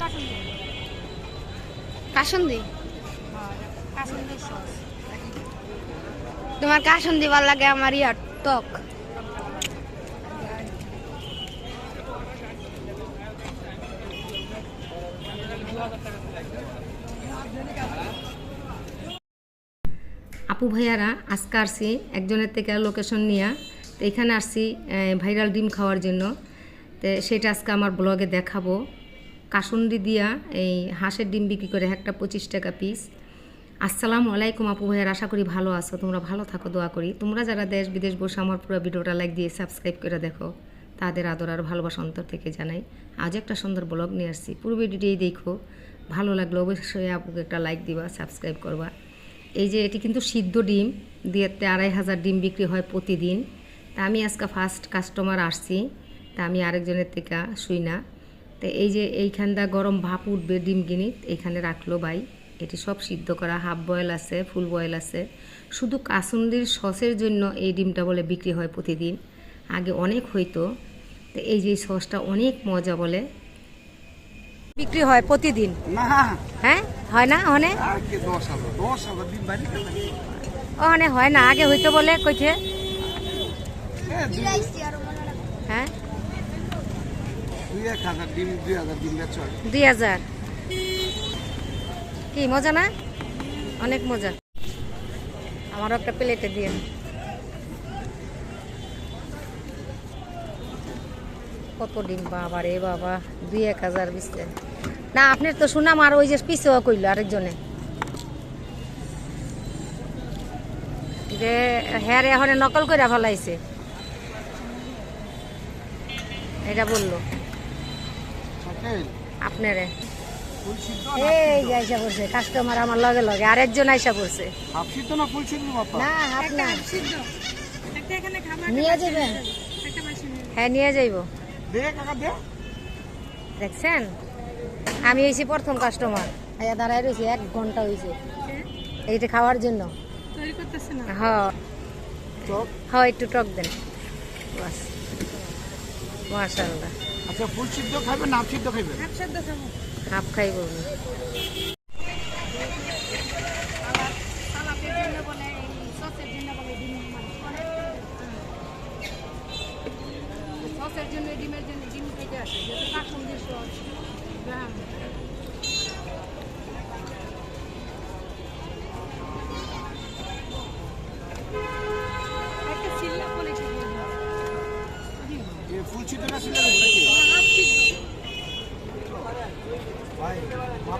কাসুন্দি। কাসন্দি? তোমার কাসন্দি ভালো লাগে আমার ইয়ার টক আপু ভাইয়ারা আজকে আসছি একজনের থেকে লোকেশন নিয়ে। তো এখানে আসছি ভাইরাল ডিম খাওয়ার জন্য। তো সেটা আজকে আমার ব্লগে দেখাবো। কাসুন্দি দিয়া এই হাঁসের ডিম বিক্রি করে একটা পঁচিশ টাকা পিস আসসালামু আলাইকুম আপু ভাইয়ার, আশা করি ভালো আছো। তোমরা ভালো থাকো, দোয়া করি। তোমরা যারা দেশ বিদেশ বসে আমার পুরো ভিডিওটা লাইক দিয়ে সাবস্ক্রাইব করে দেখো, তাদের আদর আর ভালোবাসা অন্তর থেকে জানাই। আজ একটা সুন্দর ব্লগ নিয়ে আসছি। পুরো ভিডিওটি দেখো। ভালো লাগলে অবশ্যই আপুকে একটা লাইক দিবা সাবস্ক্রাইব করবা। এই যে এটি কিন্তু সিদ্ধ ডিম দিয়েতে আড়াই হাজার ডিম বিক্রি হয় প্রতিদিন। তা আমি আজকে ফার্স্ট কাস্টমার আসছি। তা আমি আরেকজনের থেকে শুই না। তো এই যে এইখানটা গরম ভাপ উঠবে ডিম কিনি এইখানে রাখল ভাই। এটি সব সিদ্ধ করা হাফ বয়েল আছে ফুল বয়েল আছে। শুধু কাসুন্দির সসের জন্য এই ডিমটা বলে বিক্রি হয় প্রতিদিন। আগে অনেক হইতো। তো এই যে সসটা অনেক মজা বলে। বিক্রি হয় প্রতিদিন? হ্যাঁ? হয় না অনেক ওখানে হয় না আগে হইতো বলে কইছে। হ্যাঁ? দুই হাজার কি, মজা না? অনেক মজা। আমারও একটা প্লেটে দিয়ে কত ডিম, বাবা রে বাবা, দুই এক হাজার বিশতে না, আপনার তো শুনাম আর ওই যে পিছেও কইল আরেকজনে। যে হ্যাঁ এখন নকল করে ফেলাইছে। এটা বলল। আপনারে। এই যে আইসা পড়ছে কাস্টমার আমার লগে লগে আরেকজন আইসা পড়ছে। না ফুল না আপনার সিদ্ধ একটা এখানে খাবার নিয়ে যাবেন হ্যাঁ নিয়ে যাইব। দে কাকা দে। দেখছেন? আমি হয়েছি প্রথম কাস্টমার আয়া দাঁড়াই রয়েছি এক ঘণ্টা হয়েছে এইটা খাওয়ার জন্য। তৈরি করতেছে না? হ। হ একটু টক দেন। বাস। মাশাল্লাহ আচ্ছা ফুল সিদ্ধ খাইবে না হাফ সিদ্ধ খাইবে হাফ সেদ্ধ খাব। হাফ খাইব সসের জন্য মানে সসের জন্য ডিমের জন্য ডিম আসে যেহেতু সস। ফুল সিদ্ধ না নাকি হাফ সিদ্ধ ভাই মাফ করে দিও ভাই